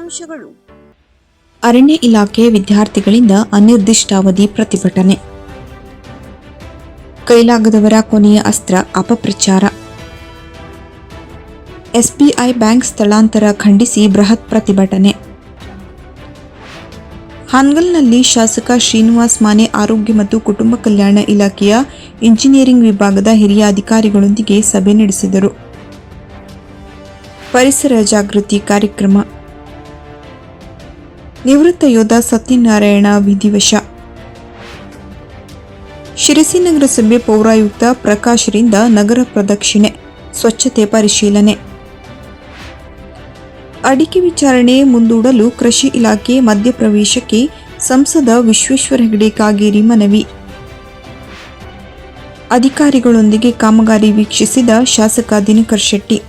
ಮುಖ್ಯಾಂಶಗಳು ಅರಣ್ಯ ಇಲಾಖೆ ವಿದ್ಯಾರ್ಥಿಗಳಿಂದ ಅನಿರ್ದಿಷ್ಟಾವಧಿ ಪ್ರತಿಭಟನೆ. ಕೈಲಾಗದವರ ಕೊನೆಯ ಅಸ್ತ್ರ ಅಪಪ್ರಚಾರ. ಎಸ್ಬಿಐ ಬ್ಯಾಂಕ್ ಸ್ಥಳಾಂತರ ಖಂಡಿಸಿ ಬೃಹತ್ ಪ್ರತಿಭಟನೆ. ಹಾನ್ಗಲ್ನಲ್ಲಿ ಶಾಸಕ ಶ್ರೀನಿವಾಸ್ ಮಾನೆ ಆರೋಗ್ಯ ಮತ್ತು ಕುಟುಂಬ ಕಲ್ಯಾಣ ಇಲಾಖೆಯ ಇಂಜಿನಿಯರಿಂಗ್ ವಿಭಾಗದ ಹಿರಿಯ ಅಧಿಕಾರಿಗಳೊಂದಿಗೆ ಸಭೆ ನಡೆಸಿದರು. ಪರಿಸರ ಜಾಗೃತಿ ಕಾರ್ಯಕ್ರಮ. ನಿವೃತ್ತ ಯೋಧ ಸತ್ಯನಾರಾಯಣ ವಿಧಿವಶ. ಶಿರಸಿ ನಗರಸಭೆ ಪೌರಾಯುಕ್ತ ಪ್ರಕಾಶ್ರಿಂದ ನಗರ ಪ್ರದಕ್ಷಿಣೆ, ಸ್ವಚ್ಛತೆ ಪರಿಶೀಲನೆ. ಅಡಿಕೆ ವಿಚಾರಣೆ ಮುಂದೂಡಲು ಕೃಷಿ ಇಲಾಖೆ ಮಧ್ಯಪ್ರವೇಶಕ್ಕೆ ಸಂಸದ ವಿಶ್ವೇಶ್ವರ ಹೆಗಡೆ ಕಾಗೇರಿ ಮನವಿ. ಅಧಿಕಾರಿಗಳೊಂದಿಗೆ ಕಾಮಗಾರಿ ವೀಕ್ಷಿಸಿದ ಶಾಸಕ ದಿನಕರ್ ಶೆಟ್ಟಿ.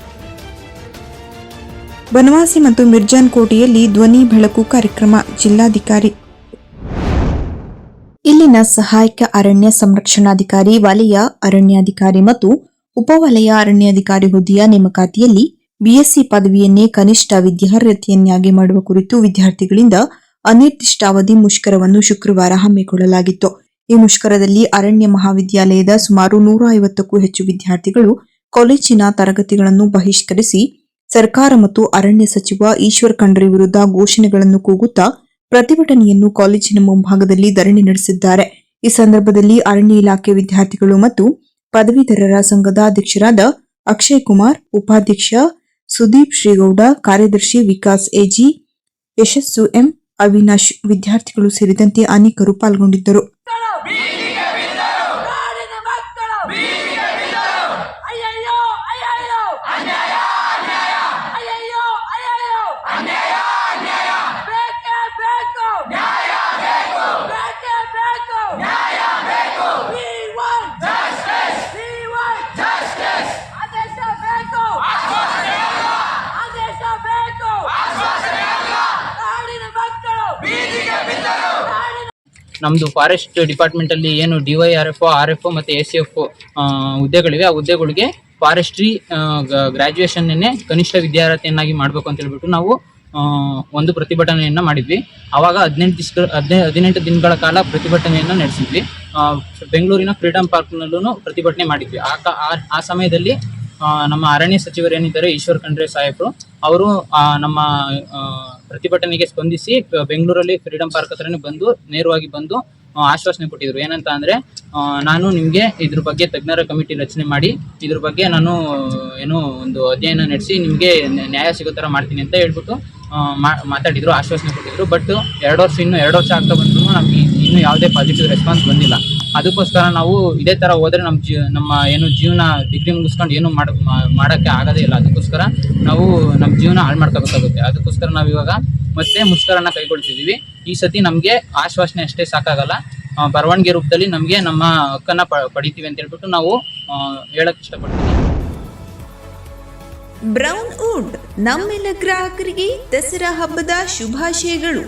ಬನವಾಸಿ ಮತ್ತು ಮಿರ್ಜಾನ್ ಕೋಟೆಯಲ್ಲಿ ಧ್ವನಿ ಬೆಳಕು ಕಾರ್ಯಕ್ರಮ ಜಿಲ್ಲಾಧಿಕಾರಿ. ಇಲ್ಲಿನ ಸಹಾಯಕ ಅರಣ್ಯ ಸಂರಕ್ಷಣಾಧಿಕಾರಿ ವಲಯ, ಅರಣ್ಯಾಧಿಕಾರಿ ಮತ್ತು ಉಪವಲಯ ಅರಣ್ಯಾಧಿಕಾರಿ ಹುದ್ದೆಯ ನೇಮಕಾತಿಯಲ್ಲಿ ಬಿಎಸ್ಸಿ ಪದವಿಯನ್ನೇ ಕನಿಷ್ಠ ವಿದ್ಯಾರ್ಹತೆಯನ್ನಾಗಿ ಮಾಡುವ ಕುರಿತು ವಿದ್ಯಾರ್ಥಿಗಳಿಂದ ಅನಿರ್ದಿಷ್ಟಾವಧಿ ಮುಷ್ಕರವನ್ನು ಶುಕ್ರವಾರ ಹಮ್ಮಿಕೊಳ್ಳಲಾಗಿತ್ತು. ಈ ಮುಷ್ಕರದಲ್ಲಿ ಅರಣ್ಯ ಮಹಾವಿದ್ಯಾಲಯದ ಸುಮಾರು ನೂರ ಐವತ್ತಕ್ಕೂ ಹೆಚ್ಚು ವಿದ್ಯಾರ್ಥಿಗಳು ಕಾಲೇಜಿನ ತರಗತಿಗಳನ್ನು ಬಹಿಷ್ಕರಿಸಿ ಸರ್ಕಾರ ಮತ್ತು ಅರಣ್ಯ ಸಚಿವ ಈಶ್ವರ್ ಖಂಡ್ರೆ ವಿರುದ್ಧ ಘೋಷಣೆಗಳನ್ನು ಕೂಗುತ್ತಾ ಪ್ರತಿಭಟನೆಯನ್ನು ಕಾಲೇಜಿನ ಮುಂಭಾಗದಲ್ಲಿ ಧರಣಿ ನಡೆಸಿದ್ದಾರೆ. ಈ ಸಂದರ್ಭದಲ್ಲಿ ಅರಣ್ಯ ಇಲಾಖೆ ವಿದ್ಯಾರ್ಥಿಗಳು ಮತ್ತು ಪದವೀಧರರ ಸಂಘದ ಅಧ್ಯಕ್ಷರಾದ ಅಕ್ಷಯ್ ಕುಮಾರ್, ಉಪಾಧ್ಯಕ್ಷ ಸುದೀಪ್ ಶ್ರೀಗೌಡ, ಕಾರ್ಯದರ್ಶಿ Vikas A G, Yashas M. Avinash ವಿದ್ಯಾರ್ಥಿಗಳು ಸೇರಿದಂತೆ ಅನೇಕರು ಪಾಲ್ಗೊಂಡಿದ್ದರು. ನಮ್ಮದು ಫಾರೆಸ್ಟ್ ಡಿಪಾರ್ಟ್ಮೆಂಟಲ್ಲಿ ಏನು D Y R F O R F ಮತ್ತು ಎ ಸಿ ಎಫ್ ಹುದ್ದೆಗಳಿವೆ. ಆ ಹುದ್ದೆಗಳಿಗೆ ಫಾರೆಸ್ಟ್ರಿ ಗ್ರ್ಯಾಜುಯೇಷನ್ನೇ ಕನಿಷ್ಠ ವಿದ್ಯಾರ್ಥಿಯನ್ನಾಗಿ ಮಾಡಬೇಕು ಅಂತ ಹೇಳ್ಬಿಟ್ಟು ನಾವು ಒಂದು ಪ್ರತಿಭಟನೆಯನ್ನು ಮಾಡಿದ್ವಿ. ಆವಾಗ ಹದಿನೆಂಟು ಹದಿನೈದು ಹದಿನೆಂಟು ದಿನಗಳ ಕಾಲ ಪ್ರತಿಭಟನೆಯನ್ನು ನಡೆಸಿದ್ವಿ. ಬೆಂಗಳೂರಿನ ಫ್ರೀಡಮ್ ಪಾರ್ಕ್ನಲ್ಲೂ ಪ್ರತಿಭಟನೆ ಮಾಡಿದ್ವಿ. ಆ, ಆ- ಸಮಯದಲ್ಲಿ ನಮ್ಮ ಅರಣ್ಯ ಸಚಿವರು ಏನಿದ್ದಾರೆ, ಈಶ್ವರ್ ಖಂಡ್ರೆ ಸಾಹೇಬರು, ಅವರು ನಮ್ಮ ಪ್ರತಿಭಟನೆಗೆ ಸ್ಪಂದಿಸಿ ಬೆಂಗಳೂರಲ್ಲಿ ಫ್ರೀಡಂ ಪಾರ್ಕ್ ಹತ್ರನೇ ಬಂದು, ನೇರವಾಗಿ ಬಂದು ಆಶ್ವಾಸನೆ ಕೊಟ್ಟಿದ್ರು. ಏನಂತ ಅಂದ್ರೆ ನಾನು ನಿಮಗೆ ಇದ್ರ ಬಗ್ಗೆ ತಜ್ಞರ ಕಮಿಟಿ ರಚನೆ ಮಾಡಿ, ಇದ್ರ ಬಗ್ಗೆ ನಾನು ಏನು ಒಂದು ಅಧ್ಯಯನ ನಡೆಸಿ ನಿಮಗೆ ನ್ಯಾಯ ಸಿಗೋ ಥರ ಮಾಡ್ತೀನಿ ಅಂತ ಹೇಳ್ಬಿಟ್ಟು ಮಾತಾಡಿದ್ರು, ಆಶ್ವಾಸನೆ ಕೊಟ್ಟಿದ್ರು ಬಟ್ ಎರಡು ವರ್ಷ, ಇನ್ನೂ ಎರಡು ವರ್ಷ ಆಗ್ತಾ ಬಂದ್ರು ನಮ್ಗೆ ಇನ್ನೂ ಯಾವುದೇ ಪಾಸಿಟಿವ್ ರೆಸ್ಪಾನ್ಸ್ ಬಂದಿಲ್ಲ. ಅದಕ್ಕೋಸ್ಕರ ನಾವು ಇದೇ ತರ ಹೋದರೆ ನಮ್ಮ ಜೀ, ನಮ್ಮ ಏನು ಜೀವನ ಡಿಗ್ರಿ ಮುಗಿಸ್ಕೊಂಡು ಏನು ಮಾಡ ಮಾಡೋಕ್ಕೆ ಆಗೋದೇ ಇಲ್ಲ. ಅದಕ್ಕೋಸ್ಕರ ನಾವು ನಮ್ಮ ಜೀವನ ಹಾಳು ಮಾಡ್ಕೋಬೇಕಾಗುತ್ತೆ. ಅದಕ್ಕೋಸ್ಕರ ನಾವು ಇವಾಗ ಮತ್ತೆ ಮುಷ್ಕರನ್ನ ಕೈಗೊಳ್ತಿದ್ದೀವಿ. ಈ ಸತಿ ನಮಗೆ ಆಶ್ವಾಸನೆ ಅಷ್ಟೇ ಸಾಕಾಗಲ್ಲ. ಬರವಣಿಗೆ ರೂಪದಲ್ಲಿ ನಮಗೆ ನಮ್ಮ ಹಕ್ಕನ್ನು ಪಡಿತೀವಿ ಅಂತ ಹೇಳ್ಬಿಟ್ಟು ನಾವು ಹೇಳಕ್ಕೆ ಇಷ್ಟಪಡ್ತೀವಿ ಬ್ರೌನ್ ವುಡ್ ನಮ್ಮೆಲ್ಲ ಗ್ರಾಹಕರಿಗೆ ದಸರಾ ಹಬ್ಬದ ಶುಭಾಶಯಗಳು.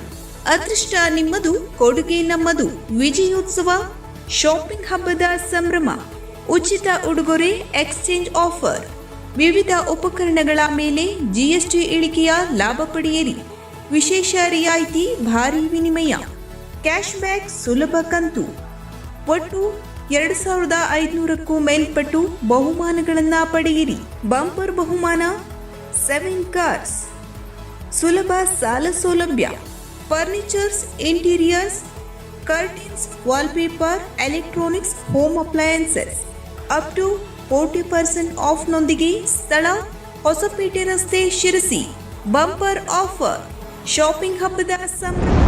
ಅದೃಷ್ಟ ನಿಮ್ಮದು, ಕೊಡುಗೆ ನಮ್ಮದು. ವಿಜಯೋತ್ಸವ ಶಾಪಿಂಗ್ ಹಬ್ಬದ ಸಂಭ್ರಮ, ಉಚಿತ ಉಡುಗೊರೆ ಎಕ್ಸ್ಚೇಂಜ್ ಆಫರ್ ವಿವಿಧ ಉಪಕರಣಗಳ ಮೇಲೆ ಜಿಎಸ್ಟಿ ಇಳಿಕೆಯ ಲಾಭ ಪಡೆಯಿರಿ. ವಿಶೇಷ ರಿಯಾಯಿತಿ, ಭಾರಿ ವಿನಿಮಯ. ಕ್ಯಾಶ್ ಬ್ಯಾಕ್ ಸುಲಭ ಕಂತು. ಒಟ್ಟು ಎರಡು ಸಾವಿರದ ಐದುನೂರಕ್ಕೂ ಮೇಲ್ಪಟ್ಟು ಬಹುಮಾನಗಳನ್ನು ಪಡೆಯಿರಿ. ಬಂಪರ್ ಬಹುಮಾನ ಸೆವೆನ್ ಕಾರ್ಸ್ ಸುಲಭ ಸಾಲ ಸೌಲಭ್ಯ. Furnitures interiors curtains wallpaper electronics home appliances up to forty percent ಆಫ್ನೊಂದಿಗೆ ಸ್ಥಳ, ಹೊಸಪೇಟೆ ರಸ್ತೆ ಶಿರಸಿ. ಬಂಪರ್ ಆಫರ್ ಶಾಪಿಂಗ್ ಹಬ್ಬದ ಸಂಭ್ರಮ.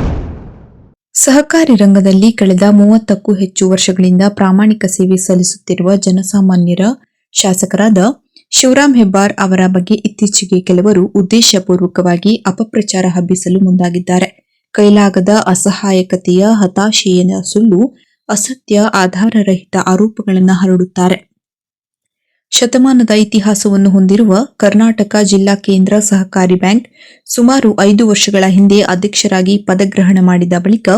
ಸಹಕಾರಿ ರಂಗದಲ್ಲಿ ಕಳೆದ ಮೂವತ್ತಕ್ಕೂ ಹೆಚ್ಚು ವರ್ಷಗಳಿಂದ ಪ್ರಾಮಾಣಿಕ ಸೇವೆ ಸಲ್ಲಿಸುತ್ತಿರುವ ಜನಸಾಮಾನ್ಯರ ಶಾಸಕರಾದ ಶಿವರಾಮ್ ಹೆಬ್ಬಾರ್ ಅವರ ಬಗ್ಗೆ ಇತ್ತೀಚೆಗೆ ಕೆಲವರು ಉದ್ದೇಶಪೂರ್ವಕವಾಗಿ ಅಪಪ್ರಚಾರ ಹಬ್ಬಿಸಲು ಮುಂದಾಗಿದ್ದಾರೆ. ಕೈಲಾಗದ ಅಸಹಾಯಕತೆಯ ಹತಾಶೆಯ ಸುಳ್ಳು, ಅಸತ್ಯ, ಆಧಾರರಹಿತ ಆರೋಪಗಳನ್ನು ಹರಡುತ್ತಾರೆ. ಶತಮಾನದ ಇತಿಹಾಸವನ್ನು ಹೊಂದಿರುವ ಕರ್ನಾಟಕ ಜಿಲ್ಲಾ ಕೇಂದ್ರ ಸಹಕಾರಿ ಬ್ಯಾಂಕ್ ಸುಮಾರು ಐದು ವರ್ಷಗಳ ಹಿಂದೆ ಅಧ್ಯಕ್ಷರಾಗಿ ಪದಗ್ರಹಣ ಮಾಡಿದ ಬಳಿಕ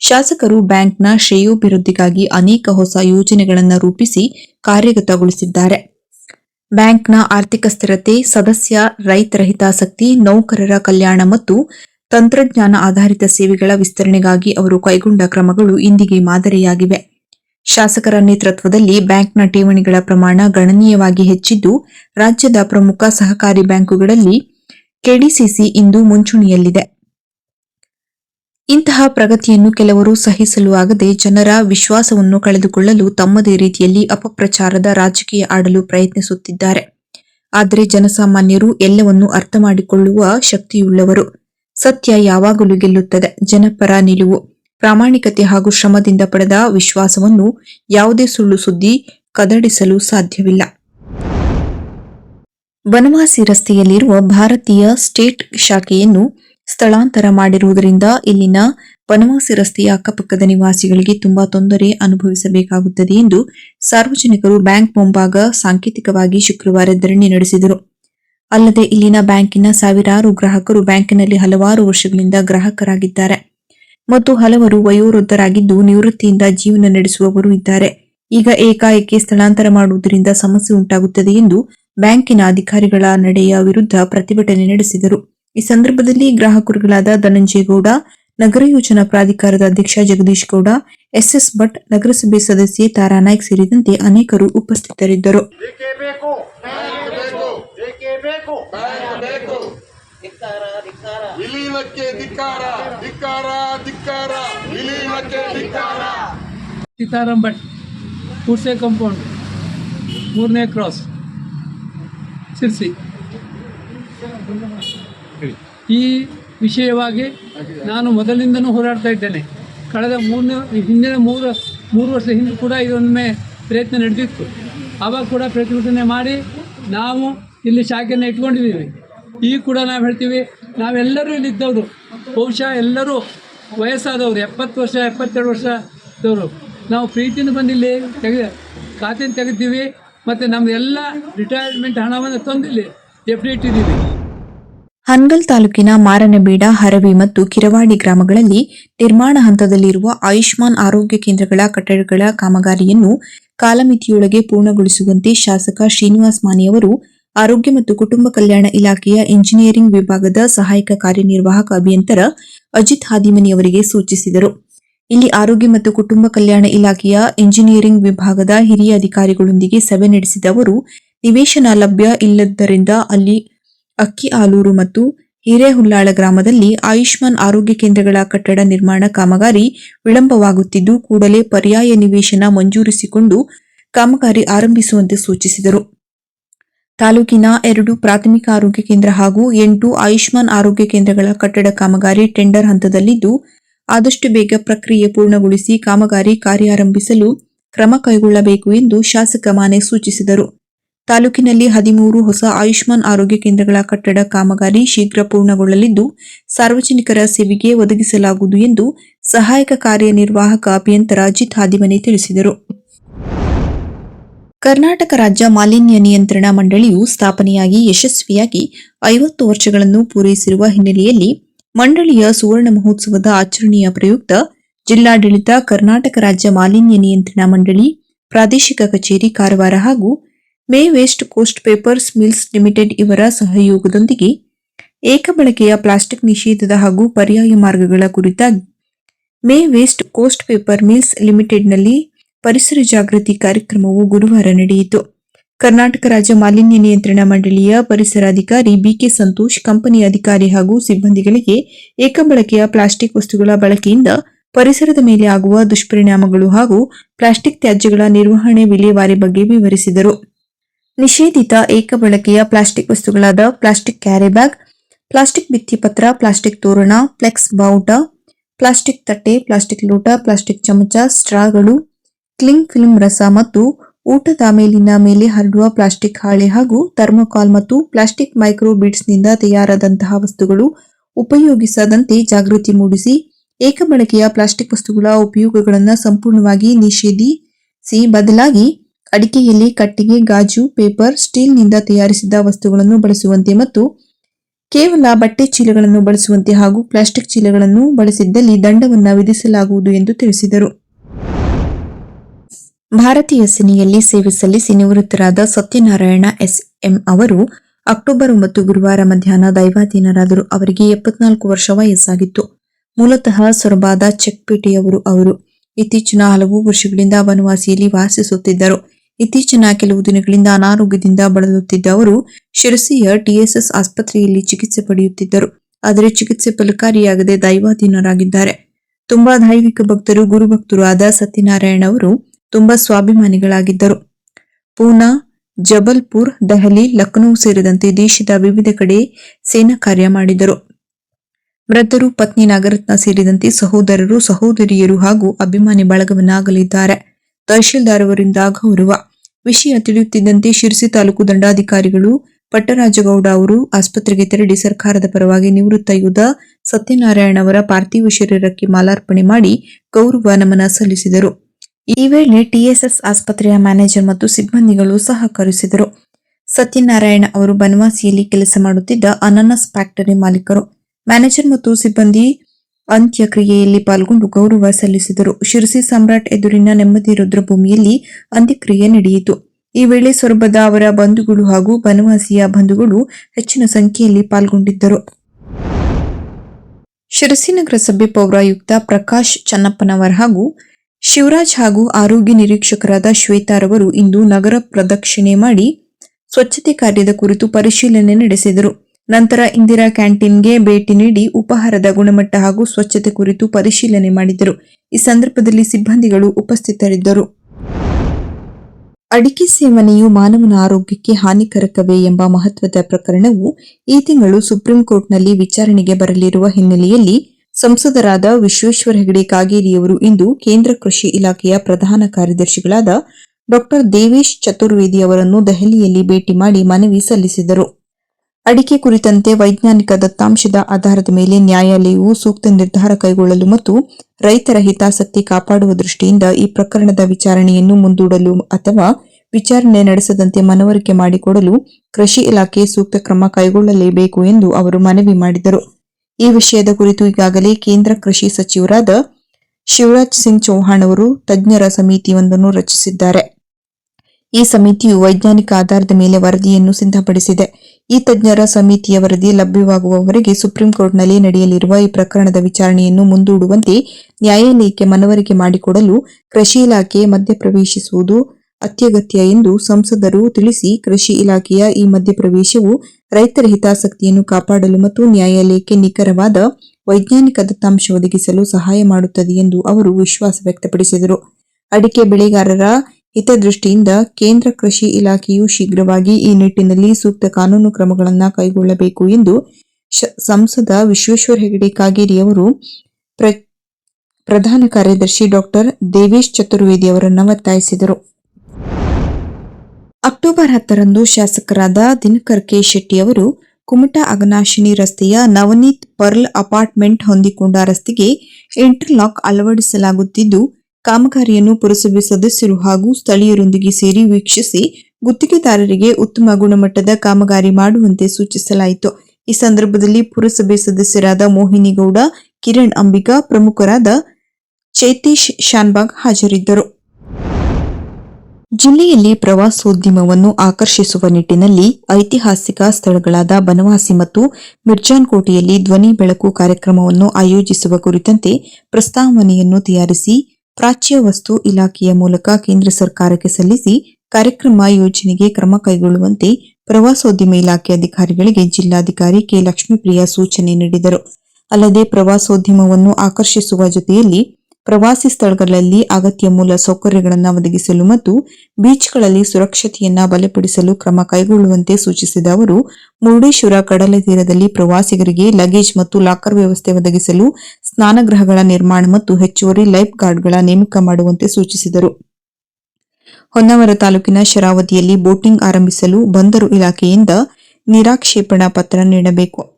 ಶಾಸಕರು ಬ್ಯಾಂಕ್ನ ಶ್ರೇಯೋಭಿವೃದ್ಧಿಗಾಗಿ ಅನೇಕ ಹೊಸ ಯೋಜನೆಗಳನ್ನು ರೂಪಿಸಿ ಕಾರ್ಯಗತಗೊಳಿಸಿದ್ದಾರೆ. ಬ್ಯಾಂಕ್ನ ಆರ್ಥಿಕ ಸ್ಥಿರತೆ, ಸದಸ್ಯ ರೈತರ ಹಿತಾಸಕ್ತಿ, ನೌಕರರ ಕಲ್ಯಾಣ ಮತ್ತು ತಂತ್ರಜ್ಞಾನ ಆಧಾರಿತ ಸೇವೆಗಳ ವಿಸ್ತರಣೆಗಾಗಿ ಅವರು ಕೈಗೊಂಡ ಕ್ರಮಗಳು ಇಂದಿಗೆ ಮಾದರಿಯಾಗಿವೆ. ಶಾಸಕರ ನೇತೃತ್ವದಲ್ಲಿ ಬ್ಯಾಂಕ್ನ ಠೇವಣಿಗಳ ಪ್ರಮಾಣ ಗಣನೀಯವಾಗಿ ಹೆಚ್ಚಿದ್ದು, ರಾಜ್ಯದ ಪ್ರಮುಖ ಸಹಕಾರಿ ಬ್ಯಾಂಕುಗಳಲ್ಲಿ ಕೆಡಿಸಿಸಿ ಇಂದು ಮುಂಚೂಣಿಯಲ್ಲಿದೆ. ಇಂತಹ ಪ್ರಗತಿಯನ್ನು ಕೆಲವರು ಸಹಿಸಲು ಆಗದೆ ಜನರ ವಿಶ್ವಾಸವನ್ನು ಕಳೆದುಕೊಳ್ಳಲು ತಮ್ಮದೇ ರೀತಿಯಲ್ಲಿ ಅಪಪ್ರಚಾರದ ರಾಜಕೀಯ ಆಡಲು ಪ್ರಯತ್ನಿಸುತ್ತಿದ್ದಾರೆ. ಆದರೆ ಜನಸಾಮಾನ್ಯರು ಎಲ್ಲವನ್ನು ಅರ್ಥ ಮಾಡಿಕೊಳ್ಳುವ ಶಕ್ತಿಯುಳ್ಳವರು. ಸತ್ಯ ಯಾವಾಗಲೂ ಗೆಲ್ಲುತ್ತದೆ. ಜನಪರ ನಿಲುವು. ಪ್ರಾಮಾಣಿಕತೆ ಹಾಗೂ ಶ್ರಮದಿಂದ ಪಡೆದ ವಿಶ್ವಾಸವನ್ನು ಯಾವುದೇ ಸುಳ್ಳು ಸುದ್ದಿ ಕದಡಿಸಲು ಸಾಧ್ಯವಿಲ್ಲ. ಬನವಾಸಿ ರಸ್ತೆಯಲ್ಲಿರುವ ಭಾರತೀಯ ಸ್ಟೇಟ್ ಶಾಖೆಯನ್ನು ಸ್ಥಳಾಂತರ ಮಾಡಿರುವುದರಿಂದ ಇಲ್ಲಿನ ಬನವಾಸಿ ರಸ್ತೆಯ ಅಕ್ಕಪಕ್ಕದ ನಿವಾಸಿಗಳಿಗೆ ತುಂಬಾ ತೊಂದರೆ ಅನುಭವಿಸಬೇಕಾಗುತ್ತದೆ ಎಂದು ಸಾರ್ವಜನಿಕರು ಬ್ಯಾಂಕ್ ಮುಂಭಾಗ ಸಾಂಕೇತಿಕವಾಗಿ ಶುಕ್ರವಾರ ಧರಣಿ ನಡೆಸಿದರು. ಅಲ್ಲದೆ ಇಲ್ಲಿನ ಬ್ಯಾಂಕಿನ ಸಾವಿರಾರು ಗ್ರಾಹಕರು ಬ್ಯಾಂಕಿನಲ್ಲಿ ಹಲವಾರು ವರ್ಷಗಳಿಂದ ಗ್ರಾಹಕರಾಗಿದ್ದಾರೆ. ಮತ್ತು ಹಲವರು ವಯೋವೃದ್ಧರಾಗಿದ್ದು ನಿವೃತ್ತಿಯಿಂದ ಜೀವನ ನಡೆಸುವವರು ಇದ್ದಾರೆ. ಈಗ ಏಕಾಏಕಿ ಸ್ಥಳಾಂತರ ಮಾಡುವುದರಿಂದ ಸಮಸ್ಯೆ ಉಂಟಾಗುತ್ತದೆ ಎಂದು ಬ್ಯಾಂಕಿನ ಅಧಿಕಾರಿಗಳ ನಡೆಯ ವಿರುದ್ಧ ಪ್ರತಿಭಟನೆ ನಡೆಸಿದರು. ಈ ಸಂದರ್ಭದಲ್ಲಿ ಗ್ರಾಹಕರುಗಳಾದ ಧನಂಜಯ ಗೌಡ, ನಗರ ಯೋಜನಾ ಪ್ರಾಧಿಕಾರದ ಅಧ್ಯಕ್ಷ ಜಗದೀಶ್ ಗೌಡ, ಎಸ್ಎಸ್ ಭಟ್, ನಗರಸಭೆ ಸದಸ್ಯೆ ತಾರಾ ನಾಯ್ಕ್ ಸೇರಿದಂತೆ ಅನೇಕರು ಉಪಸ್ಥಿತರಿದ್ದರು ಬೇಕೇ ಬೇಕು ಬೇಕೇ ಬೇಕು ಬೇಕು ವಿಲೀನಕ್ಕೆ ಧಿಕ್ಕಾರ ಧಿಕ್ಕಾರ ಧಿಕ್ಕಾರ ವಿಲೀನಕ್ಕೆ ಧಿಕ್ಕಾರ. ಸೀತಾರಾಮ್ ಭಟ್ ಕೂಡ್ಸೆ ಕಾಂಪೌಂಡ್ ಮೂರನೇ ಕ್ರಾಸ್ ಸಿರ್ಸಿ ಈ ವಿಷಯವಾಗಿ ನಾನು ಮೊದಲಿಂದನೂ ಹೋರಾಡ್ತಾ ಇದ್ದೇನೆ. ಕಳೆದ ಮೂರನೇ ಹಿಂದಿನ ಮೂರು ಮೂರು ವರ್ಷ ಹಿಂದೆ ಕೂಡ ಇದೊಮ್ಮೆ ಪ್ರಯತ್ನ ನಡೆದಿತ್ತು. ಆವಾಗ ಕೂಡ ಪ್ರತಿಭಟನೆ ಮಾಡಿ ನಾವು ಇಲ್ಲಿ ಶಾಖೆಯನ್ನು ಇಟ್ಕೊಂಡಿದ್ದೀವಿ. ಈಗ ಕೂಡ ನಾವು ಹೇಳ್ತೀವಿ, ನಾವೆಲ್ಲರೂ ಇಲ್ಲಿದ್ದವರು. ಬಹುಶಃ ಎಲ್ಲರೂ ವಯಸ್ಸಾದವರು, ಎಪ್ಪತ್ತು ವರ್ಷ, ಎಪ್ಪತ್ತೆರಡು ವರ್ಷದವರು. ನಾವು ಪ್ರೀತಿಯಿಂದ ಬಂದಿಲ್ಲಿ, ತೆಗೆ ಖಾತೆ ತೆಗಿತೀವಿ ಮತ್ತು ನಮ್ಮದೆಲ್ಲ ರಿಟೈರ್ಮೆಂಟ್ ಹಣವನ್ನು ತಂದಿಲ್ಲಿ ಎಫ್ಡಿ ಇಟ್ಟಿದ್ದೀವಿ ಹನ್ಗಲ್ ತಾಲೂಕಿನ ಮಾರನಬೀಡ, ಹರವಿ ಮತ್ತು ಕಿರವಾಡಿ ಗ್ರಾಮಗಳಲ್ಲಿ ನಿರ್ಮಾಣ ಹಂತದಲ್ಲಿರುವ ಆಯುಷ್ಮಾನ್ ಆರೋಗ್ಯ ಕೇಂದ್ರಗಳ ಕಟ್ಟಡಗಳ ಕಾಮಗಾರಿಯನ್ನು ಕಾಲಮಿತಿಯೊಳಗೆ ಪೂರ್ಣಗೊಳಿಸುವಂತೆ ಶಾಸಕ ಶ್ರೀನಿವಾಸ್ ಮಾನಿಯವರು ಆರೋಗ್ಯ ಮತ್ತು ಕುಟುಂಬ ಕಲ್ಯಾಣ ಇಲಾಖೆಯ ಇಂಜಿನಿಯರಿಂಗ್ ವಿಭಾಗದ ಸಹಾಯಕ ಕಾರ್ಯನಿರ್ವಾಹಕ ಅಭಿಯಂತರ ಅಜಿತ್ ಹಾದಿಮನಿ ಅವರಿಗೆ ಸೂಚಿಸಿದರು. ಇಲ್ಲಿ ಆರೋಗ್ಯ ಮತ್ತು ಕುಟುಂಬ ಕಲ್ಯಾಣ ಇಲಾಖೆಯ ಇಂಜಿನಿಯರಿಂಗ್ ವಿಭಾಗದ ಹಿರಿಯ ಅಧಿಕಾರಿಗಳೊಂದಿಗೆ ಸಭೆ ನಡೆಸಿದ ಅವರು, ನಿವೇಶನ ಲಭ್ಯ ಇಲ್ಲದ್ದರಿಂದ ಅಲ್ಲಿ ಅಕ್ಕಿ ಆಲೂರು ಮತ್ತು ಹಿರೇಹುಲ್ಲಾಳ ಗ್ರಾಮದಲ್ಲಿ ಆಯುಷ್ಮಾನ್ ಆರೋಗ್ಯ ಕೇಂದ್ರಗಳ ಕಟ್ಟಡ ನಿರ್ಮಾಣ ಕಾಮಗಾರಿ ವಿಳಂಬವಾಗುತ್ತಿದ್ದು, ಕೂಡಲೇ ಪರ್ಯಾಯ ನಿವೇಶನ ಮಂಜೂರಿಸಿಕೊಂಡು ಕಾಮಗಾರಿ ಆರಂಭಿಸುವಂತೆ ಸೂಚಿಸಿದರು. ತಾಲೂಕಿನ ಎರಡು ಪ್ರಾಥಮಿಕ ಆರೋಗ್ಯ ಕೇಂದ್ರ ಹಾಗೂ ಎಂಟು ಆಯುಷ್ಮಾನ್ ಆರೋಗ್ಯ ಕೇಂದ್ರಗಳ ಕಟ್ಟಡ ಕಾಮಗಾರಿ ಟೆಂಡರ್ ಹಂತದಲ್ಲಿದ್ದು, ಆದಷ್ಟು ಬೇಗ ಪ್ರಕ್ರಿಯೆ ಪೂರ್ಣಗೊಳಿಸಿ ಕಾಮಗಾರಿ ಕಾರ್ಯಾರಂಭಿಸಲು ಕ್ರಮ ಕೈಗೊಳ್ಳಬೇಕು ಎಂದು ಶಾಸಕ ಮಾನೆ ಸೂಚಿಸಿದರು. ತಾಲೂಕಿನಲ್ಲಿ ಹದಿಮೂರು ಹೊಸ ಆಯುಷ್ಮಾನ್ ಆರೋಗ್ಯ ಕೇಂದ್ರಗಳ ಕಟ್ಟಡ ಕಾಮಗಾರಿ ಶೀಘ್ರ ಪೂರ್ಣಗೊಳ್ಳಲಿದ್ದು, ಸಾರ್ವಜನಿಕರ ಸೇವೆಗೆ ಒದಗಿಸಲಾಗುವುದು ಎಂದು ಸಹಾಯಕ ಕಾರ್ಯನಿರ್ವಾಹಕ ಅಭಿಯಂತರ ಅಜಿತ್ ಹಾದಿಮನೆ ತಿಳಿಸಿದರು. ಕರ್ನಾಟಕ ರಾಜ್ಯ ಮಾಲಿನ್ಯ ನಿಯಂತ್ರಣ ಮಂಡಳಿಯು ಸ್ಥಾಪನೆಯಾಗಿ ಯಶಸ್ವಿಯಾಗಿ ಐವತ್ತು ವರ್ಷಗಳನ್ನು ಪೂರೈಸಿರುವ ಹಿನ್ನೆಲೆಯಲ್ಲಿ ಮಂಡಳಿಯ ಸುವರ್ಣ ಮಹೋತ್ಸವದ ಆಚರಣೆಯ ಪ್ರಯುಕ್ತ ಜಿಲ್ಲಾಡಳಿತ ಕರ್ನಾಟಕ ರಾಜ್ಯ ಮಾಲಿನ್ಯ ನಿಯಂತ್ರಣ ಮಂಡಳಿ, ಪ್ರಾದೇಶಿಕ ಕಚೇರಿ, ಕಾರವಾರ ಹಾಗೂ May West Coast papers mills limited ಇವರ ಸಹಯೋಗದೊಂದಿಗೆ ಏಕಬಳಕೆಯ ಪ್ಲಾಸ್ಟಿಕ್ ನಿಷೇಧದ ಹಾಗೂ ಪರ್ಯಾಯ ಮಾರ್ಗಗಳ ಕುರಿತಾಗಿ ಮೇ ವೆಸ್ಟ್ ಕೋಸ್ಟ್ ಪೇಪರ್ ಮಿಲ್ಸ್ ಲಿಮಿಟೆಡ್ನಲ್ಲಿ ಪರಿಸರ ಜಾಗೃತಿ ಕಾರ್ಯಕ್ರಮವು ಗುರುವಾರ ನಡೆಯಿತು. ಕರ್ನಾಟಕ ರಾಜ್ಯ ಮಾಲಿನ್ಯ ನಿಯಂತ್ರಣ ಮಂಡಳಿಯ ಪರಿಸರಾಧಿಕಾರಿ ಬಿಕೆ ಸಂತೋಷ್, ಕಂಪನಿ ಅಧಿಕಾರಿ ಹಾಗೂ ಸಿಬ್ಬಂದಿಗಳಿಗೆ ಏಕಬಳಕೆಯ ಪ್ಲಾಸ್ಟಿಕ್ ವಸ್ತುಗಳ ಬಳಕೆಯಿಂದ ಪರಿಸರದ ಮೇಲೆ ಆಗುವ ದುಷ್ಪರಿಣಾಮಗಳು ಹಾಗೂ ಪ್ಲಾಸ್ಟಿಕ್ ತ್ಯಾಜ್ಯಗಳ ನಿರ್ವಹಣೆ ವಿಲೇವಾರಿ ಬಗ್ಗೆ ವಿವರಿಸಿದರು. ನಿಷೇಧಿತ ಏಕಬಳಕೆಯ ಪ್ಲಾಸ್ಟಿಕ್ ವಸ್ತುಗಳಾದ ಪ್ಲಾಸ್ಟಿಕ್ ಕ್ಯಾರಿ ಬ್ಯಾಗ್, ಪ್ಲಾಸ್ಟಿಕ್ ಭಿತ್ತಿಪತ್ರ ಪ್ಲಾಸ್ಟಿಕ್ ತೋರಣ, ಫ್ಲೆಕ್ಸ್ ಬಾವುಟ, ಪ್ಲಾಸ್ಟಿಕ್ ತಟ್ಟೆ, ಪ್ಲಾಸ್ಟಿಕ್ ಲೋಟ, ಪ್ಲಾಸ್ಟಿಕ್ ಚಮಚ, ಸ್ಟ್ರಾಗಳು ಕ್ಲಿಂಗ್ ಫಿಲ್ಮ್ ರಸ ಮತ್ತು ಊಟದ ಮೇಲಿನ ಮೇಲೆ ಹರಡುವ ಪ್ಲಾಸ್ಟಿಕ್ ಹಾಳೆ ಹಾಗೂ ಥರ್ಮೋಕಾಲ್ ಮತ್ತು ಪ್ಲಾಸ್ಟಿಕ್ ಮೈಕ್ರೋ ಬೀಡ್ಸ್ನಿಂದ ತಯಾರಾದಂತಹ ವಸ್ತುಗಳು ಉಪಯೋಗಿಸದಂತೆ ಜಾಗೃತಿ ಮೂಡಿಸಿ ಏಕಬಳಕೆಯ ಪ್ಲಾಸ್ಟಿಕ್ ವಸ್ತುಗಳ ಉಪಯೋಗಗಳನ್ನು ಸಂಪೂರ್ಣವಾಗಿ ನಿಷೇಧಿಸಿ ಬದಲಾಗಿ ಅಡಿಕೆಯಲ್ಲಿ ಕಟ್ಟಿಗೆ, ಗಾಜು, ಪೇಪರ್, ಸ್ಟೀಲ್ನಿಂದ ತಯಾರಿಸಿದ ವಸ್ತುಗಳನ್ನು ಬಳಸುವಂತೆ ಮತ್ತು ಕೇವಲ ಬಟ್ಟೆ ಚೀಲಗಳನ್ನು ಬಳಸುವಂತೆ ಹಾಗೂ ಪ್ಲಾಸ್ಟಿಕ್ ಚೀಲಗಳನ್ನು ಬಳಸಿದ್ದಲ್ಲಿ ದಂಡವನ್ನು ವಿಧಿಸಲಾಗುವುದು ಎಂದು ತಿಳಿಸಿದರು. ಭಾರತೀಯ ಸೇನೆಯಲ್ಲಿ ಸೇವೆ ಸಲ್ಲಿಸಿ ನಿವೃತ್ತರಾದ ಸತ್ಯನಾರಾಯಣ ಎಸ್ ಎಂ ಅವರು ಅಕ್ಟೋಬರ್ ಒಂಬತ್ತು ಗುರುವಾರ ಮಧ್ಯಾಹ್ನ ದೈವಾಧೀನರಾದರು. ಅವರಿಗೆ ಎಪ್ಪತ್ನಾಲ್ಕು ವರ್ಷ ವಯಸ್ಸಾಗಿತ್ತು. ಮೂಲತಃ ಸೊರಬಾದ ಚೆಕ್ಪೇಟೆಯವರು ಅವರು. ಇತ್ತೀಚಿನ ಹಲವು ವರ್ಷಗಳಿಂದ ವನವಾಸಿಯಲ್ಲಿ ವಾಸಿಸುತ್ತಿದ್ದರು. ಇತ್ತೀಚಿನ ಕೆಲವು ದಿನಗಳಿಂದ ಅನಾರೋಗ್ಯದಿಂದ ಬಳಲುತ್ತಿದ್ದ ಅವರು ಶಿರಸಿಯ ಟಿಎಸ್ಎಸ್ ಆಸ್ಪತ್ರೆಯಲ್ಲಿ ಚಿಕಿತ್ಸೆ ಪಡೆಯುತ್ತಿದ್ದರು. ಆದರೆ ಚಿಕಿತ್ಸೆ ಫಲಕಾರಿಯಾಗದೆ ದೈವಾಧೀನರಾಗಿದ್ದಾರೆ. ತುಂಬಾ ದೈವಿಕ ಭಕ್ತರು, ಗುರುಭಕ್ತರು ಆದ ಸತ್ಯನಾರಾಯಣ ಅವರು ತುಂಬಾ ಸ್ವಾಭಿಮಾನಿಗಳಾಗಿದ್ದರು. ಪೂನಾ, ಜಬಲ್ಪುರ್, ದೆಹಲಿ ಲಖನೌ ಸೇರಿದಂತೆ ದೇಶದ ವಿವಿಧ ಕಡೆ ಸೇನಾ ಕಾರ್ಯ ಮಾಡಿದರು. ಮೃತರು ಪತ್ನಿ ನಾಗರತ್ನ ಸೇರಿದಂತೆ ಸಹೋದರರು, ಸಹೋದರಿಯರು ಹಾಗೂ ಅಭಿಮಾನಿ ಬಳಗವನ್ನಾಗಲಿದ್ದಾರೆ ತಹಶೀಲ್ದಾರ್ ಅವರಿಂದ ಗೌರವ. ವಿಷಯ ತಿಳಿಯುತ್ತಿದ್ದಂತೆ ಶಿರಸಿ ತಾಲೂಕು ದಂಡಾಧಿಕಾರಿಗಳು ಪಟ್ಟರಾಜಗೌಡ ಅವರು ಆಸ್ಪತ್ರೆಗೆ ತೆರಳಿ ಸರ್ಕಾರದ ಪರವಾಗಿ ನಿವೃತ್ತ ಯೋಧ ಸತ್ಯನಾರಾಯಣ ಅವರ ಪಾರ್ಥಿವ ಶರೀರಕ್ಕೆ ಮಾಲಾರ್ಪಣೆ ಮಾಡಿ ಗೌರವ ನಮನ ಸಲ್ಲಿಸಿದರು. ಈ ವೇಳೆ ಟಿಎಸ್ಎಸ್ ಆಸ್ಪತ್ರೆಯ ಮ್ಯಾನೇಜರ್ ಮತ್ತು ಸಿಬ್ಬಂದಿಗಳು ಸಹಕರಿಸಿದರು ಸತ್ಯನಾರಾಯಣ ಅವರು ಬನವಾಸಿಯಲ್ಲಿ ಕೆಲಸ ಮಾಡುತ್ತಿದ್ದ ಅನಾನಸ್ ಫ್ಯಾಕ್ಟರಿ ಮಾಲೀಕರು, ಮ್ಯಾನೇಜರ್ ಮತ್ತು ಸಿಬ್ಬಂದಿ ಅಂತ್ಯಕ್ರಿಯೆಯಲ್ಲಿ ಪಾಲ್ಗೊಂಡು ಗೌರವ ಸಲ್ಲಿಸಿದರು. ಶಿರಸಿ ಸಮ್ರಾಟ್ ಎದುರಿನ ನೆಮ್ಮದಿ ರುದ್ರಭೂಮಿಯಲ್ಲಿ ಅಂತ್ಯಕ್ರಿಯೆ ನಡೆಯಿತು. ಈ ವೇಳೆ ಸೊರಬದ ಅವರ ಬಂಧುಗಳು ಹಾಗೂ ಬನವಾಸಿಯ ಬಂಧುಗಳು ಹೆಚ್ಚಿನ ಸಂಖ್ಯೆಯಲ್ಲಿ ಪಾಲ್ಗೊಂಡಿದ್ದರು. ಶಿರಸಿ ನಗರಸಭೆ ಪೌರಾಯುಕ್ತ ಪ್ರಕಾಶ್ ಚನ್ನಪ್ಪನವರ್ ಹಾಗೂ ಶಿವರಾಜ್ ಹಾಗೂ ಆರೋಗ್ಯ ನಿರೀಕ್ಷಕರಾದ ಶ್ವೇತಾರವರು ಇಂದು ನಗರ ಪ್ರದಕ್ಷಿಣೆ ಮಾಡಿ ಸ್ವಚ್ಛತೆ ಕಾರ್ಯದ ಕುರಿತು ಪರಿಶೀಲನೆ ನಡೆಸಿದರು. ನಂತರ ಇಂದಿರಾ ಕ್ಯಾಂಟೀನ್ಗೆ ಭೇಟಿ ನೀಡಿ ಉಪಹಾರದ ಗುಣಮಟ್ಟ ಹಾಗೂ ಸ್ವಚ್ಛತೆ ಕುರಿತು ಪರಿಶೀಲನೆ ಮಾಡಿದರು. ಈ ಸಂದರ್ಭದಲ್ಲಿ ಸಿಬ್ಬಂದಿಗಳು ಉಪಸ್ಥಿತರಿದ್ದರು. ಅಡಿಕೆ ಸೇವನೆಯು ಮಾನವನ ಆರೋಗ್ಯಕ್ಕೆ ಹಾನಿಕರಕವೇ ಎಂಬ ಮಹತ್ವದ ಪ್ರಕರಣವು ಈ ತಿಂಗಳು ಸುಪ್ರೀಂ ಕೋರ್ಟ್ನಲ್ಲಿ ವಿಚಾರಣೆಗೆ ಬರಲಿರುವ ಹಿನ್ನೆಲೆಯಲ್ಲಿ ಸಂಸದರಾದ ವಿಶ್ವೇಶ್ವರ ಹೆಗಡೆ ಕಾಗೇರಿಯವರು ಇಂದು ಕೇಂದ್ರ ಕೃಷಿ ಇಲಾಖೆಯ ಪ್ರಧಾನ ಕಾರ್ಯದರ್ಶಿಗಳಾದ ಡಾಕ್ಟರ್ ದೇವೇಶ್ ಚತುರ್ವೇದಿ ಅವರನ್ನು ದೆಹಲಿಯಲ್ಲಿ ಭೇಟಿ ಮಾಡಿ ಮನವಿ ಸಲ್ಲಿಸಿದರು. ಅಡಿಕೆ ಕುರಿತಂತೆ ವೈಜ್ಞಾನಿಕ ದತ್ತಾಂಶದ ಆಧಾರದ ಮೇಲೆ ನ್ಯಾಯಾಲಯವು ಸೂಕ್ತ ನಿರ್ಧಾರ ಕೈಗೊಳ್ಳಲು ಮತ್ತು ರೈತರ ಹಿತಾಸಕ್ತಿ ಕಾಪಾಡುವ ದೃಷ್ಟಿಯಿಂದ ಈ ಪ್ರಕರಣದ ವಿಚಾರಣೆಯನ್ನು ಮುಂದೂಡಲು ಅಥವಾ ವಿಚಾರಣೆ ನಡೆಸದಂತೆ ಮನವರಿಕೆ ಮಾಡಿಕೊಡಲು ಕೃಷಿ ಇಲಾಖೆ ಸೂಕ್ತ ಕ್ರಮ ಕೈಗೊಳ್ಳಲೇಬೇಕು ಎಂದು ಅವರು ಮನವಿ ಮಾಡಿದರು. ಈ ವಿಷಯದ ಕುರಿತು ಈಗಾಗಲೇ ಕೇಂದ್ರ ಕೃಷಿ ಸಚಿವರಾದ ಶಿವರಾಜ್ ಸಿಂಗ್ ಚೌಹಾಣ್ ಅವರು ತಜ್ಞರ ಸಮಿತಿಯೊಂದನ್ನು ರಚಿಸಿದ್ದಾರೆ. ಈ ಸಮಿತಿಯು ವೈಜ್ಞಾನಿಕ ಆಧಾರದ ಮೇಲೆ ವರದಿಯನ್ನು ಸಿದ್ಧಪಡಿಸಿದೆ. ಈ ತಜ್ಞರ ಸಮಿತಿಯ ವರದಿ ಲಭ್ಯವಾಗುವವರೆಗೆ ಸುಪ್ರೀಂ ಕೋರ್ಟ್ನಲ್ಲಿ ನಡೆಯಲಿರುವ ಈ ಪ್ರಕರಣದ ವಿಚಾರಣೆಯನ್ನು ಮುಂದೂಡುವಂತೆ ನ್ಯಾಯಾಲಯಕ್ಕೆ ಮನವರಿಕೆ ಮಾಡಿಕೊಡಲು ಕೃಷಿ ಇಲಾಖೆ ಮಧ್ಯಪ್ರವೇಶಿಸುವುದು ಅತ್ಯಗತ್ಯ ಎಂದು ಸಂಸದರು ತಿಳಿಸಿ ಕೃಷಿ ಇಲಾಖೆಯ ಈ ಮಧ್ಯಪ್ರವೇಶವು ರೈತರ ಹಿತಾಸಕ್ತಿಯನ್ನು ಕಾಪಾಡಲು ಮತ್ತು ನ್ಯಾಯಾಲಯಕ್ಕೆ ನಿಖರವಾದ ವೈಜ್ಞಾನಿಕ ದತ್ತಾಂಶ ಒದಗಿಸಲು ಸಹಾಯ ಮಾಡುತ್ತದೆ ಎಂದು ಅವರು ವಿಶ್ವಾಸ ವ್ಯಕ್ತಪಡಿಸಿದರು. ಅಡಿಕೆ ಬೆಳೆಗಾರರ ಹಿತದೃಷ್ಟಿಯಿಂದ ಕೇಂದ್ರ ಕೃಷಿ ಇಲಾಖೆಯು ಶೀಘ್ರವಾಗಿ ಈ ನಿಟ್ಟಿನಲ್ಲಿ ಸೂಕ್ತ ಕಾನೂನು ಕ್ರಮಗಳನ್ನು ಕೈಗೊಳ್ಳಬೇಕು ಎಂದು ಸಂಸದ ವಿಶ್ವೇಶ್ವರ ಹೆಗಡೆ ಕಾಗೇರಿ ಅವರು ಪ್ರ- ಪ್ರಧಾನ ಕಾರ್ಯದರ್ಶಿ ಡಾಕ್ಟರ್ ದೇವೇಶ್ ಚತುರ್ವೇದಿ ಅವರನ್ನು ಒತ್ತಾಯಿಸಿದರು. ಅಕ್ಟೋಬರ್ ಹತ್ತರಂದು ಶಾಸಕರಾದ ದಿನಕರ್ ಕೆ ಶೆಟ್ಟಿ ಅವರು ಕುಮಟಾ ಅಗನಾಶಿನಿ ರಸ್ತೆಯ ನವನೀತ್ ಪರ್ಲ್ ಅಪಾರ್ಟ್ಮೆಂಟ್ ಹೊಂದಿಕೊಂಡ ರಸ್ತೆಗೆ ಇಂಟರ್ಲಾಕ್ ಅಳವಡಿಸಲಾಗುತ್ತಿದ್ದು, ಕಾಮಗಾರಿಯನ್ನು ಪುರಸಭೆ ಸದಸ್ಯರು ಹಾಗೂ ಸ್ಥಳೀಯರೊಂದಿಗೆ ಸೇರಿ ವೀಕ್ಷಿಸಿ ಗುತ್ತಿಗೆದಾರರಿಗೆ ಉತ್ತಮ ಗುಣಮಟ್ಟದ ಕಾಮಗಾರಿ ಮಾಡುವಂತೆ ಸೂಚಿಸಲಾಯಿತು. ಈ ಸಂದರ್ಭದಲ್ಲಿ ಪುರಸಭೆ ಸದಸ್ಯರಾದ ಮೋಹಿನಿಗೌಡ, ಕಿರಣ್ ಅಂಬಿಕಾ ಪ್ರಮುಖರಾದ ಚೈತೇಶ್ ಶಾನ್ಬಾಗ್ ಹಾಜರಿದ್ದರು. ಜಿಲ್ಲೆಯಲ್ಲಿ ಪ್ರವಾಸೋದ್ಯಮವನ್ನು ಆಕರ್ಷಿಸುವ ನಿಟ್ಟಿನಲ್ಲಿ ಐತಿಹಾಸಿಕ ಸ್ಥಳಗಳಾದ ಬನವಾಸಿ ಮತ್ತು ಮಿರ್ಜಾನ್ ಕೋಟೆಯಲ್ಲಿ ಧ್ವನಿ ಬೆಳಕು ಕಾರ್ಯಕ್ರಮವನ್ನು ಆಯೋಜಿಸುವ ಕುರಿತಂತೆ ಪ್ರಸ್ತಾವನೆಯನ್ನು ತಯಾರಿಸಿ ಪ್ರಾಚ್ಯ ವಸ್ತು ಇಲಾಖೆಯ ಮೂಲಕ ಕೇಂದ್ರ ಸರ್ಕಾರಕ್ಕೆ ಸಲ್ಲಿಸಿ ಕಾರ್ಯಕ್ರಮ ಯೋಜನೆಗೆ ಕ್ರಮ ಕೈಗೊಳ್ಳುವಂತೆ ಪ್ರವಾಸೋದ್ಯಮ ಇಲಾಖೆ ಅಧಿಕಾರಿಗಳಿಗೆ ಜಿಲ್ಲಾಧಿಕಾರಿ ಕೆ ಲಕ್ಷ್ಮೀಪ್ರಿಯ ಸೂಚನೆ ನೀಡಿದರು. ಅಲ್ಲದೆ ಪ್ರವಾಸೋದ್ಯಮವನ್ನು ಆಕರ್ಷಿಸುವ ಜೊತೆಯಲ್ಲಿ ಪ್ರವಾಸಿ ಸ್ಥಳಗಳಲ್ಲಿ ಅಗತ್ಯ ಮೂಲ ಸೌಕರ್ಯಗಳನ್ನು ಒದಗಿಸಲು ಮತ್ತು ಬೀಚ್ಗಳಲ್ಲಿ ಸುರಕ್ಷತೆಯನ್ನು ಬಲಪಡಿಸಲು ಕ್ರಮ ಕೈಗೊಳ್ಳುವಂತೆ ಸೂಚಿಸಿದ ಅವರು, ಮುರುಡೇಶ್ವರ ಕಡಲ ತೀರದಲ್ಲಿ ಪ್ರವಾಸಿಗರಿಗೆ ಲಗೇಜ್ ಮತ್ತು ಲಾಕರ್ ವ್ಯವಸ್ಥೆ ಒದಗಿಸಲು ಸ್ನಾನಗೃಹಗಳ ನಿರ್ಮಾಣ ಮತ್ತು ಹೆಚ್ಚುವರಿ ಲೈಫ್ ಗಾರ್ಡ್ಗಳ ನೇಮಕ ಮಾಡುವಂತೆ ಸೂಚಿಸಿದರು. ಹೊನ್ನಾವರ ತಾಲೂಕಿನ ಶರಾವತಿಯಲ್ಲಿ ಬೋಟಿಂಗ್ ಆರಂಭಿಸಲು ಬಂದರು ಇಲಾಖೆಯಿಂದ ನಿರಾಕ್ಷೇಪಣಾ ಪತ್ರ ನೀಡಬೇಕು.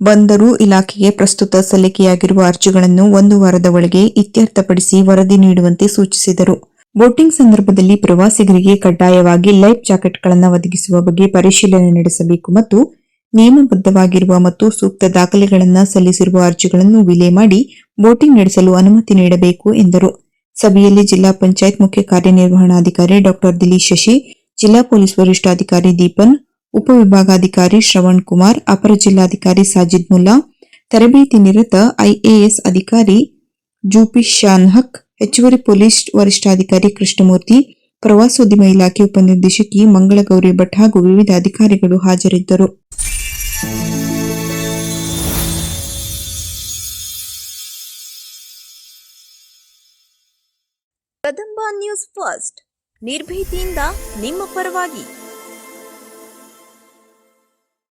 ಬಂದರು ಇಲಾಖೆಗೆ ಪ್ರಸ್ತುತ ಸಲ್ಲಿಕೆಯಾಗಿರುವ ಅರ್ಜಿಗಳನ್ನು ಒಂದು ವಾರದ ಒಳಗೆ ಇತ್ಯರ್ಥಪಡಿಸಿ ವರದಿ ನೀಡುವಂತೆ ಸೂಚಿಸಿದರು. ಬೋಟಿಂಗ್ ಸಂದರ್ಭದಲ್ಲಿ ಪ್ರವಾಸಿಗರಿಗೆ ಕಡ್ಡಾಯವಾಗಿ ಲೈಫ್ ಜಾಕೆಟ್ಗಳನ್ನು ಒದಗಿಸುವ ಬಗ್ಗೆ ಪರಿಶೀಲನೆ ನಡೆಸಬೇಕು ಮತ್ತು ನಿಯಮಬದ್ಧವಾಗಿರುವ ಮತ್ತು ಸೂಕ್ತ ದಾಖಲೆಗಳನ್ನು ಸಲ್ಲಿಸಿರುವ ಅರ್ಜಿಗಳನ್ನು ವಿಲೆ ಮಾಡಿ ಬೋಟಿಂಗ್ ನಡೆಸಲು ಅನುಮತಿ ನೀಡಬೇಕು ಎಂದರು. ಸಭೆಯಲ್ಲಿ ಜಿಲ್ಲಾ ಪಂಚಾಯತ್ ಮುಖ್ಯ ಕಾರ್ಯನಿರ್ವಹಣಾಧಿಕಾರಿ ಡಾಕ್ಟರ್ ದಿಲೀಶ್ ಶಶಿ, ಜಿಲ್ಲಾ ಪೊಲೀಸ್ ವರಿಷ್ಠಾಧಿಕಾರಿ ದೀಪನ್ ಉಪವಿಭಾಗಾಧಿಕಾರಿ ಶ್ರವಣ್ ಕುಮಾರ್, ಅಪರ ಜಿಲ್ಲಾಧಿಕಾರಿ ಸಾಜಿದ್ ಮುಲ್ಲಾ, ತರಬೇತಿ ನಿರತ ಐಎಎಸ್ ಅಧಿಕಾರಿ ಜೂಪಿ ಶಾನ್ ಹಕ್ ಹೆಚ್ಚುವರಿ ಪೊಲೀಸ್ ವರಿಷ್ಠಾಧಿಕಾರಿ ಕೃಷ್ಣಮೂರ್ತಿ, ಪ್ರವಾಸೋದ್ಯಮ ಇಲಾಖೆ ಉಪನಿರ್ದೇಶಕಿ ಮಂಗಳಗೌರಿ ಭಟ್ ಹಾಗೂ ವಿವಿಧ ಅಧಿಕಾರಿಗಳು ಹಾಜರಿದ್ದರು. Kadamba news first. ನಿರ್ಭೀತಿಯಿಂದ ನಿಮ್ಮ ಪರವಾಗಿ.